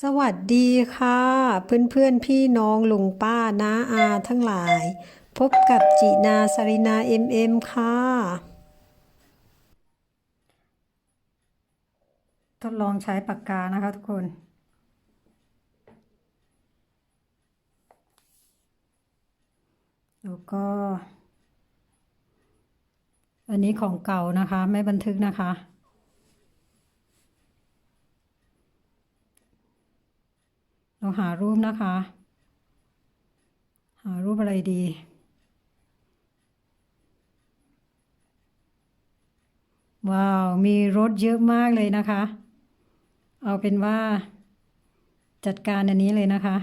สวัสดีค่ะ เพื่อนเพื่อนๆพี่น้องลุงป้าน้าอาทั้งหลาย พบกับจินาสรินาเอ็มเอ็มค่ะทดลองใช้ปากกานะคะทุกคน แล้วก็ อันนี้ของเก่านะคะ ไม่บันทึกนะคะ เราหารูปนะคะ หารูปอะไรดี ว้าว มีรถเยอะมากเลยนะคะ เอาเป็นว่าจัดการอันนี้เลยนะคะ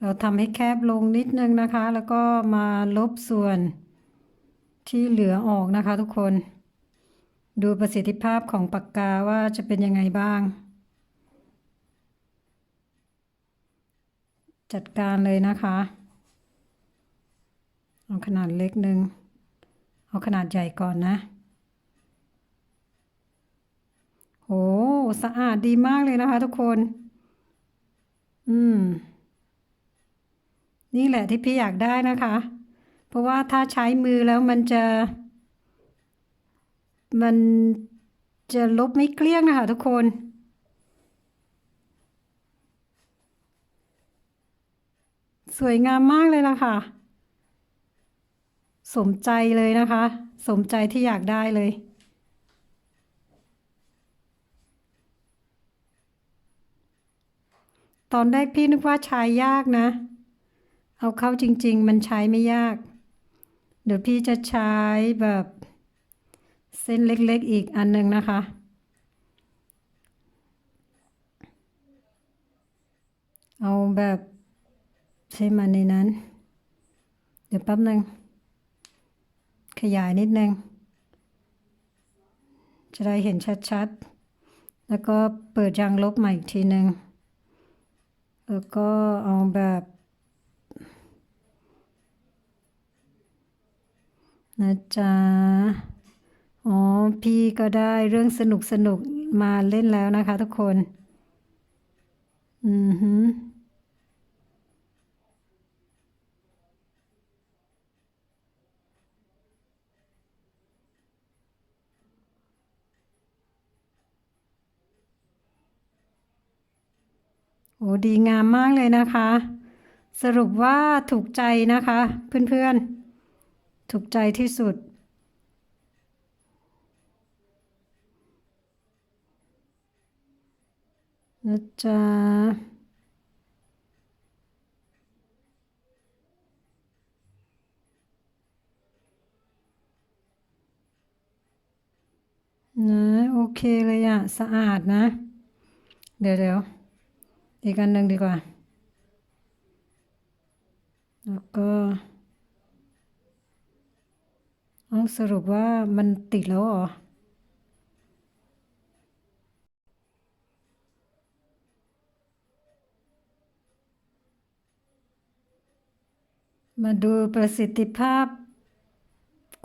เราทำให้แคบลงนิดนึงนะคะ แล้วก็มาลบส่วนที่เหลือออกนะคะทุกคน ดูประสิทธิภาพของปากกาว่าจะเป็นยังไงบ้าง จัดการเลยนะคะ เอาขนาดเล็กหนึ่ง เอาขนาดใหญ่ก่อนนะ โห สะอาดดีมากเลยนะคะทุกคน อืม นี่แหละที่พี่อยากได้นะคะ เพราะว่าถ้าใช้มือแล้วมันจะ มันจะลบไม่เกลี้ยงนะคะทุกคน สวยงามมากเลยล่ะค่ะ สมใจเลยนะคะ สมใจที่อยากได้เลยตอนแรกพี่นึกว่าใช้ยากนะ เอาเข้าจริง ๆ มันใช้ไม่ยาก เดี๋ยวพี่จะใช้แบบ เส้นเล็กๆอีกอันหนึ่งนะคะ เอาแบบใช้มันในนั้น เดี๋ยวแป๊บหนึ่งขยายนิดนึง จะได้เห็นชัดๆ แล้วก็เปิดยางลบใหม่อีกทีหนึ่งแล้วก็เอาแบบนะจ๊ะ อ๋อ พี่ก็ได้เรื่องสนุกสนุกมาเล่นแล้วนะคะทุกคน อือหือ โอ้ดีงามมากเลยนะคะ สรุปว่าถูกใจนะคะ เพื่อนๆ ถูกใจที่สุด นะจ๊ะนะโอเคเลยอะสะอาดนะ เดี๋ยวเดี๋ยวอีกอันหนึ่งดีกว่า แล้วก็เอาสรุปว่ามันติดแล้วเหรอ มาดูประสิทธิภาพ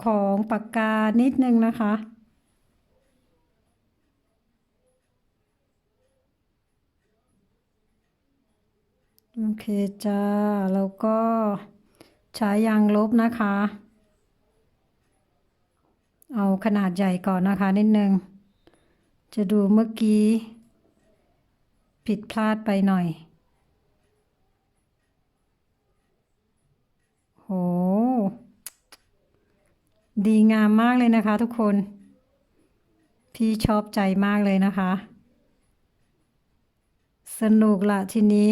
ของปากกานิดนึงนะคะ โอเคจ้า แล้วก็ใช้ยางลบนะคะ เอาขนาดใหญ่ก่อนนะคะนิดนึง จะดูเมื่อกี้ ผิดพลาดไปหน่อย โห ดีงามมากเลยนะคะทุกคน พี่ชอบใจมากเลยนะคะ สนุกละทีนี้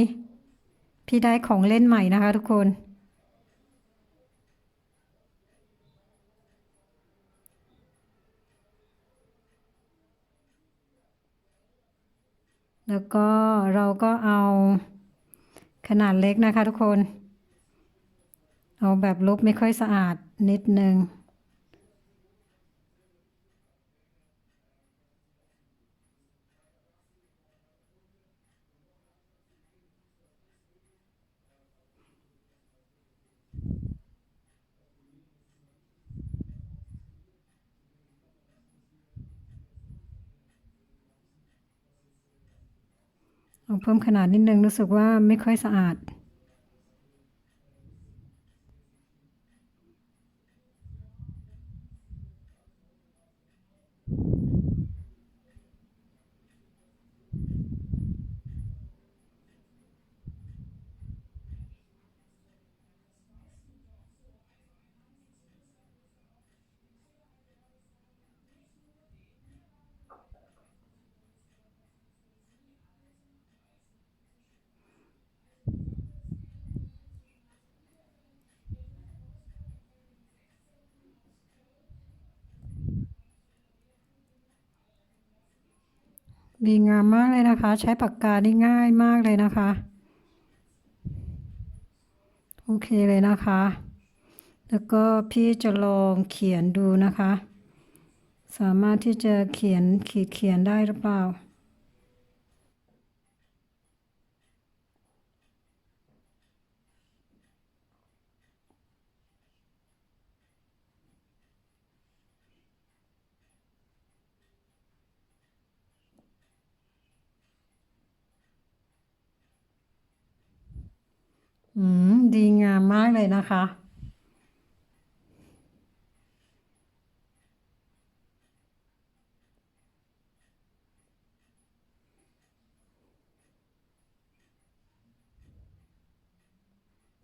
พี่ได้ของเล่นใหม่นะคะทุกคน แล้วก็เราก็เอาขนาดเล็กนะคะทุกคน เอาแบบลบไม่ค่อยสะอาดนิดนึง เอาเพิ่มขนาดนิดนึงรู้สึกว่าไม่ค่อยสะอาด ดีงามมากเลยนะคะ ใช้ปากกาได้ง่ายมากเลยนะคะ โอเคเลยนะคะ แล้วก็พี่จะลองเขียนดูนะคะ สามารถที่จะเขียนขีดเขียนได้หรือเปล่า อืม ดีงามมากเลยนะคะ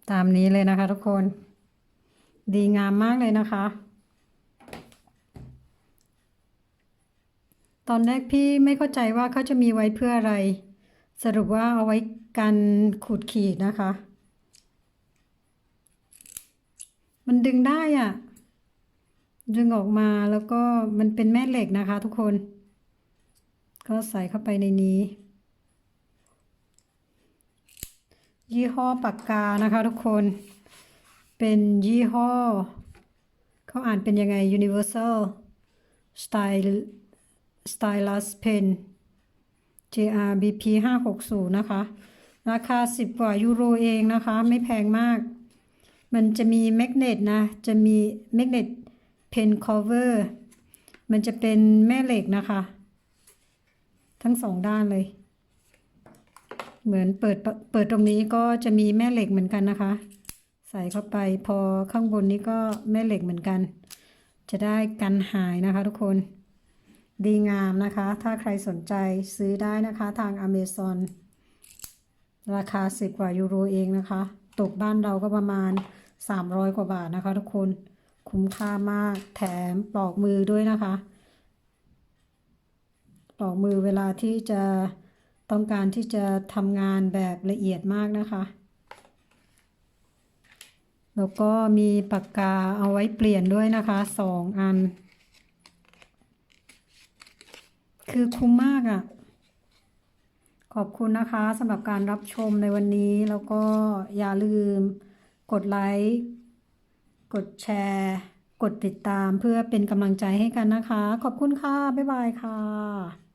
ตามนี้เลยนะคะ ทุกคน ดีงามมากเลยนะคะ ตอนแรกพี่ไม่เข้าใจว่าเขาจะมีไว้เพื่ออะไร สรุปว่าเอาไว้กันขูดขีดนะคะ มันดึงได้อะ ดึงออกมาแล้วก็มันเป็นแม่เหล็กนะคะทุกคน ก็ใส่เข้าไปในนี้ ยี่ห้อปากกานะคะทุกคน เป็นยี่ห้อ เขาอ่านเป็นยังไง Universal Style Stylus Pen JRBP 560 นะคะ ราคา 10 กว่ายูโรเองนะคะ ไม่แพงมาก มันจะมีแมกเนตนะ จะมีแมกเนตเพนคอเวอร์มันจะเป็นแม่เหล็กนะคะ ทั้งสองด้านเลย เหมือนเปิดเปิดตรงนี้ก็จะมีแม่เหล็กเหมือนกันนะคะ ใส่เข้าไปพอข้างบนนี้ก็แม่เหล็กเหมือนกัน จะได้กันหายนะคะทุกคนดีงามนะคะ ถ้าใครสนใจซื้อได้นะคะทาง Amazon ราคา 10 กว่ายูโรเองนะคะ ตกบ้านเราก็ประมาณ 300 กว่าบาทนะคะ ทุกคนคุ้มค่ามากแถมปลอกมือด้วยนะคะ ปลอกมือเวลาที่จะต้องการที่จะทำงานแบบละเอียดมากนะคะ แล้วก็มีปากกาเอาไว้เปลี่ยนด้วยนะคะสองอัน คือคุ้มมากอะ่ะ ขอบคุณนะคะสำหรับการรับชมในวันนี้แล้วก็อย่าลืม กดไลค์ กดแชร์ กดติดตามเพื่อเป็นกำลังใจให้กันนะคะ ขอบคุณค่ะ บ๊ายบายค่ะ